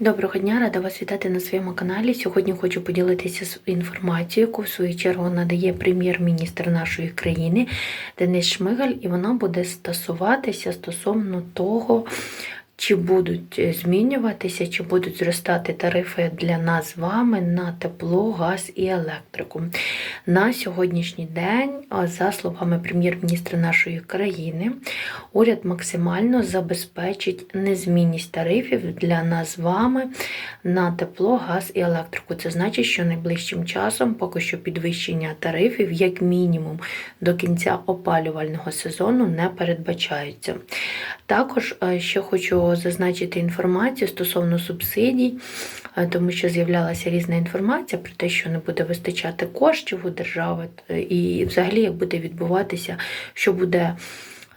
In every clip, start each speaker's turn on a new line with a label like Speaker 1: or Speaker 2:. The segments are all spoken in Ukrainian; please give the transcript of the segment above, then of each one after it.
Speaker 1: Доброго дня, рада вас вітати на своєму каналі. Сьогодні хочу поділитися з інформацією, яку в свою чергу надає прем'єр-міністр нашої країни Денис Шмигаль, і вона буде стосуватися стосовно того, чи будуть змінюватися, чи будуть зростати тарифи для нас з вами на тепло, газ і електрику. На сьогоднішній день, за словами прем'єр-міністра нашої країни, уряд максимально забезпечить незмінність тарифів для нас з вами на тепло, газ і електрику. Це значить, що найближчим часом поки що підвищення тарифів, як мінімум, до кінця опалювального сезону не передбачається. Також е, ще хочу зазначити інформацію стосовно субсидій, е, тому що з'являлася різна інформація про те, що не буде вистачати коштів у держави, е, і взагалі як буде відбуватися, що буде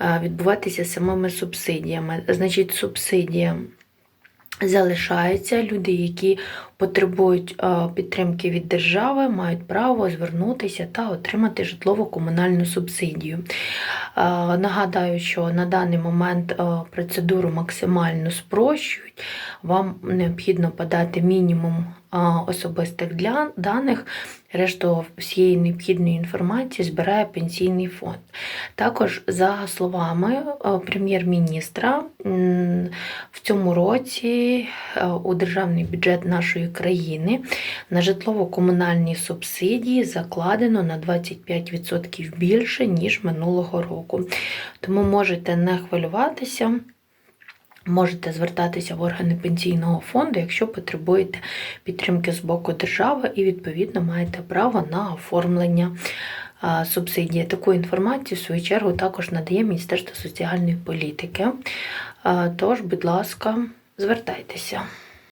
Speaker 1: е, відбуватися з самими субсидіями. Значить, субсидія залишається. Люди, які потребують підтримки від держави, мають право звернутися та отримати житлово-комунальну субсидію. Е, Нагадаю, що на даний момент е, процедуру максимально спрощують. Вам необхідно подати мінімум особистих даних, решту всієї необхідної інформації збирає пенсійний фонд. Також, за словами е, прем'єр-міністра, в цьому році е, у державний бюджет нашої країни на житлово-комунальні субсидії закладено на 25% більше, ніж минулого року. Тому можете не хвилюватися. Можете звертатися в органи пенсійного фонду, якщо потребуєте підтримки з боку держави, і відповідно маєте право на оформлення субсидії. Таку інформацію, в свою чергу, також надає Міністерство соціальної політики. Тож, будь ласка, звертайтеся.